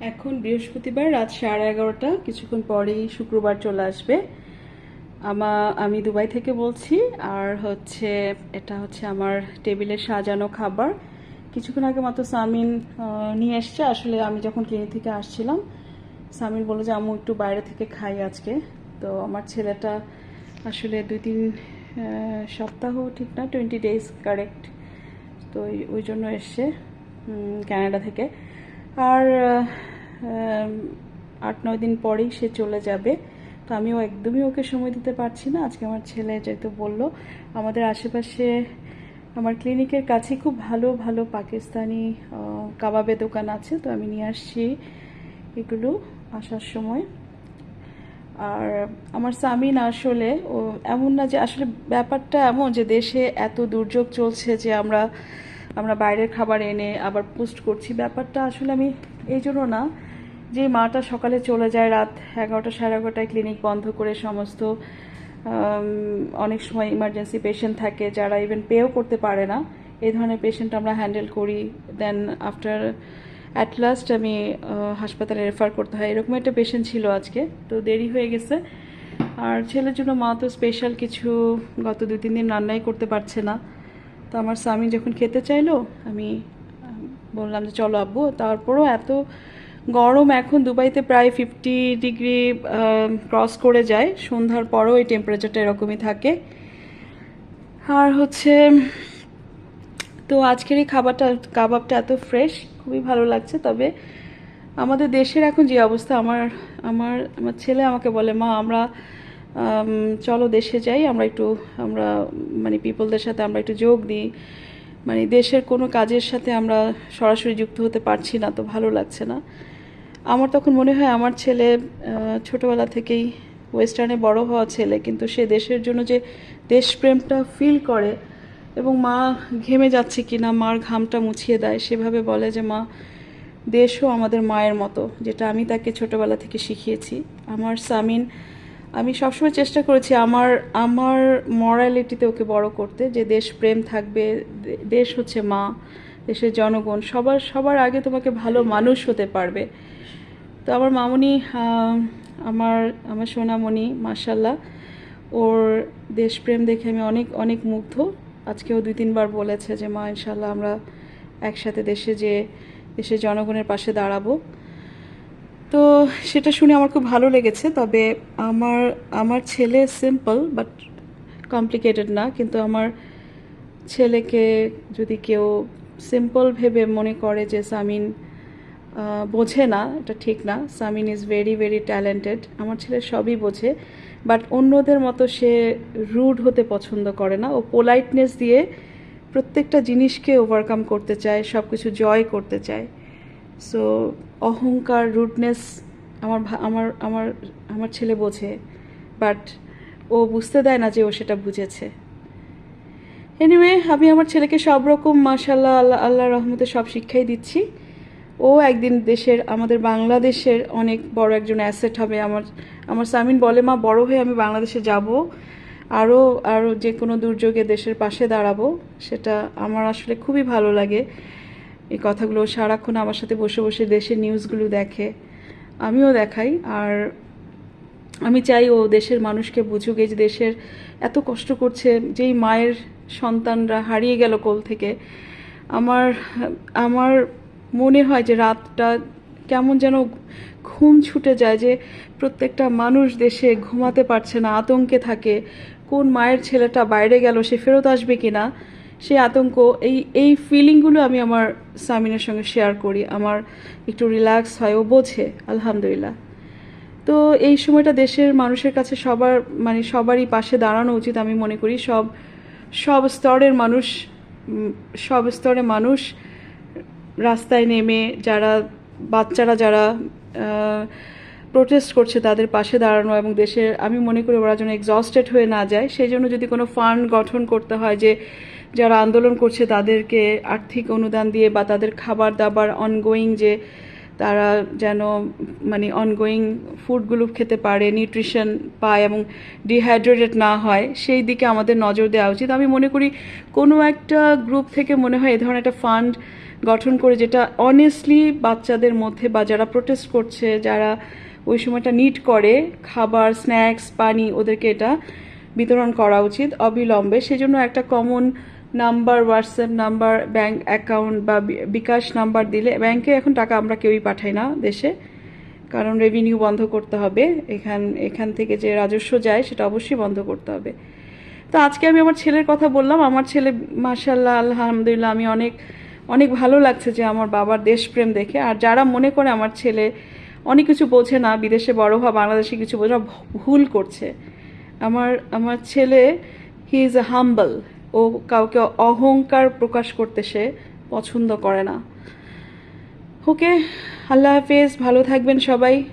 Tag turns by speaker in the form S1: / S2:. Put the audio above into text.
S1: এখন বৃহস্পতিবার রাত সাড়ে এগারোটা। কিছুক্ষণ পরেই শুক্রবার চলে আসবে। আমা, আমি দুবাই থেকে বলছি। আর হচ্ছে, এটা হচ্ছে আমার টেবিলে সাজানো খাবার। কিছুক্ষণ আগে মাত্র সামিন নিয়ে এসছে। আসলে আমি যখন ক্লিনিক থেকে আসছিলাম, সামিন বলল যে, আম্মু, একটু বাইরে থেকে খাই আজকে। তো আমার ছেলেটা আসলে দুই তিন সপ্তাহ, ঠিক না টোয়েন্টি ডেজ কারেক্ট তো ওই- জন্য এসছে কানাডা থেকে। আর আট নয় দিন পরেই সে চলে যাবে। তো আমিও একদমই ওকে সময় দিতে পারছি না। আজকে আমার ছেলে যেহেতু বলল আমাদের আশেপাশে আমার ক্লিনিকের কাছে খুব ভালো ভালো পাকিস্তানি আহ, কাবাবের দোকান আছে। তো আমি নিয়ে আসছি এগুলো আসার সময়। আর আমার সামিন আসলে ও এমন না যে আসলে ব্যাপারটা এমন যে দেশে এত দুর্যোগ চলছে যে আমরা আমরা বাইরের খাবার এনে আবার পোস্ট করছি। ব্যাপারটা আসলে আমি এই জন্য না, যে মাটা সকালে চলে যায় রাত এগারোটা সাড়ে এগারোটায় ক্লিনিক বন্ধ করে সমস্ত অনেক সময় ইমার্জেন্সি পেশেন্ট থাকে যারা ইভেন পেও করতে পারে না, এই ধরনের পেশেন্ট আমরা হ্যান্ডেল করি। দেন আফটার অ্যাট লাস্ট আমি হাসপাতালে রেফার করতে হয়। এরকম একটা পেশেন্ট ছিল আজকে, তো দেরি হয়ে গেছে। আর ছেলের জন্য মা তো স্পেশাল কিছু গত দু তিন দিন রান্নাই করতে পারছে না। তো আমার স্বামী যখন খেতে চাইলো আমি বললাম যে চলো আব্বু। তারপরও এত গরম এখন দুবাইতে প্রায় ফিফটি ডিগ্রি ক্রস করে যায়। সন্ধ্যার পরও এই টেম্পারেচারটা এরকমই থাকে। আর হচ্ছে তো আজকের এই খাবারটা কাবাবটা এত ফ্রেশ খুবই ভালো লাগছে। তবে আমাদের দেশের এখন যে অবস্থা আমার আমার আমার ছেলে আমাকে বলে মা আমরা আম, চলো দেশে যাই, আমরা একটু, আমরা মানে পিপলদের সাথে আমরা একটু যোগ দিই। মানে দেশের কোনো কাজের সাথে আমরা সরাসরি যুক্ত হতে পারছি না, তো ভালো লাগছে না। আমার তখন মনে হয় আমার ছেলে ছোটোবেলা থেকেই ওয়েস্টার্নে বড় হওয়া ছেলে, কিন্তু সে দেশের জন্য যে দেশপ্রেমটা ফিল করে এবং মা ঘেমে যাচ্ছে কি না মার ঘামটা মুছিয়ে দেয়, সেভাবে বলে যে, মা, দেশও আমাদের মায়ের মতো যেটা আমি তাকে ছোটোবেলা থেকে শিখিয়েছি। আমার সামিন আমি সবসময় চেষ্টা করেছি আমার আমার মরালিটিতে ওকে বড় করতে, যে দেশপ্রেম থাকবে দেশ হচ্ছে মা, দেশের জনগণ, সবার সবার আগে তোমাকে ভালো মানুষ হতে পারবে। তো আমার মামনি আমার আমার সোনামণি মাসাল্লাহ ওর দেশপ্রেম দেখে আমি অনেক অনেক মুগ্ধ। আজকেও দুই, তিনবার বলেছে যে, মা ইনশাল্লাহ আমরা একসাথে দেশে যে, দেশের জনগণের পাশে দাঁড়াবো। তো সেটা শুনে আমার খুব ভালো লেগেছে, তবে আমার আমার ছেলে সিম্পল বাট কমপ্লিকেটেড না, কিন্তু আমার ছেলেকে যদি কেউ সিম্পল ভেবে মনে করে যে সামিন বোঝে না, এটা ঠিক না, Samin is very very talented আমার ছেলে সবই বোঝে বাট অন্যদের মতো সে রুড হতে পছন্দ করে না, ও পোলাইটনেস দিয়ে প্রত্যেকটা জিনিসকে ওভারকাম করতে চায় সব কিছু জয় করতে চায়। সো অহংকার রুডনেস আমার আমার আমার আমার ছেলে বোঝে বাট ও বুঝতে দেয় না যে ও সেটা বুঝেছে। এনিওয়ে আমি আমার ছেলেকে সব রকম মাশাল্লাহ আল্লাহ আল্লাহ রহমতে সব শিক্ষাই দিচ্ছি। ও একদিন দেশের, আমাদের বাংলাদেশের অনেক বড় একজন অ্যাসেট হবে। আমার আমার সামিন বলে, মা, বড় হয়ে আমি বাংলাদেশে যাব। আরও আরও যে কোনো দুর্যোগে দেশের পাশে দাঁড়াবো, সেটা আমার আসলে খুবই ভালো লাগে। এই কথাগুলো সারাক্ষণ আমার সাথে বসে বসে দেশের নিউজগুলো দেখে, আমিও দেখাই। আর আমি চাই ও দেশের মানুষকে বুঝুক, এই যে দেশের এত কষ্ট করছে, যেই মায়ের সন্তানরা হারিয়ে গেল কোল থেকে, আমার আমার মনে হয় যে রাতটা কেমন যেন ঘুম ছুটে যায়, যে প্রত্যেকটা মানুষ দেশে ঘুমাতে পারছে না, আতঙ্কে থাকে, কোন মায়ের ছেলেটা বাইরে গেল, সে ফেরত আসবে কিনা সেই আতঙ্ক, এই এই ফিলিংগুলো আমি আমার সামিনের সঙ্গে শেয়ার করি। আমার একটু রিল্যাক্স হয়, ও বোঝে, আলহামদুলিল্লাহ। তো এই সময়টা দেশের মানুষের কাছে সবার মানে সবারই পাশে দাঁড়ানো উচিত আমি মনে করি। সব সব স্তরের মানুষ সব স্তরের মানুষ রাস্তায় নেমে, যারা, বাচ্চারা যারা প্রোটেস্ট করছে তাদের পাশে দাঁড়ানো এবং দেশের, আমি মনে করি ওরা যেন এক্সস্টেড হয়ে না যায়। সেই জন্য যদি কোনো ফান্ড গঠন করতে হয় যে যারা আন্দোলন করছে তাদেরকে আর্থিক অনুদান দিয়ে বা তাদের খাবার দাবার অনগোয়িং যে তারা যেন মানে অনগোয়িং ফুডগুলো খেতে পারে নিউট্রিশন পায় এবং ডিহাইড্রেটেড না হয়, সেই দিকে আমাদের নজর দেওয়া উচিত। আমি মনে করি কোনো একটা গ্রুপ থেকে মনে হয় এ ধরনের একটা ফান্ড গঠন করে যেটা অনেস্টলি বাচ্চাদের মধ্যে বা যারা প্রোটেস্ট করছে, যারা ওই সময়টা নিট করে খাবার স্ন্যাক্স পানি, ওদেরকে এটা বিতরণ করা উচিত অবিলম্বে। সেজন্য একটা common number, WhatsApp number, bank account বা বিকাশ নাম্বার দিলে ব্যাংকে এখন টাকা আমরা কেউই পাঠাই না দেশে। কারণ রেভিনিউ বন্ধ করতে হবে। এখান এখান থেকে যে রাজস্ব যায় সেটা অবশ্যই বন্ধ করতে হবে। তো আজকে আমি আমার ছেলের কথা বললাম। আমার ছেলে মাশাল্লাহ আলহামদুলিল্লাহ আমি অনেক অনেক ভালো লাগছে যে আমার বাবার দেশপ্রেম দেখে। আর যারা মনে করে আমার ছেলে অনেক কিছু বোঝে না, বিদেশে বড় হওয়া, বাংলাদেশে কিছু বোঝা ভুল করছে, আমার আমার ছেলে হি ইজ এ হাম্বল ও কাউকে অহংকার প্রকাশ করতে সে পছন্দ করে না। ওকে, আল্লাহ হাফেজ, ভালো থাকবেন সবাই।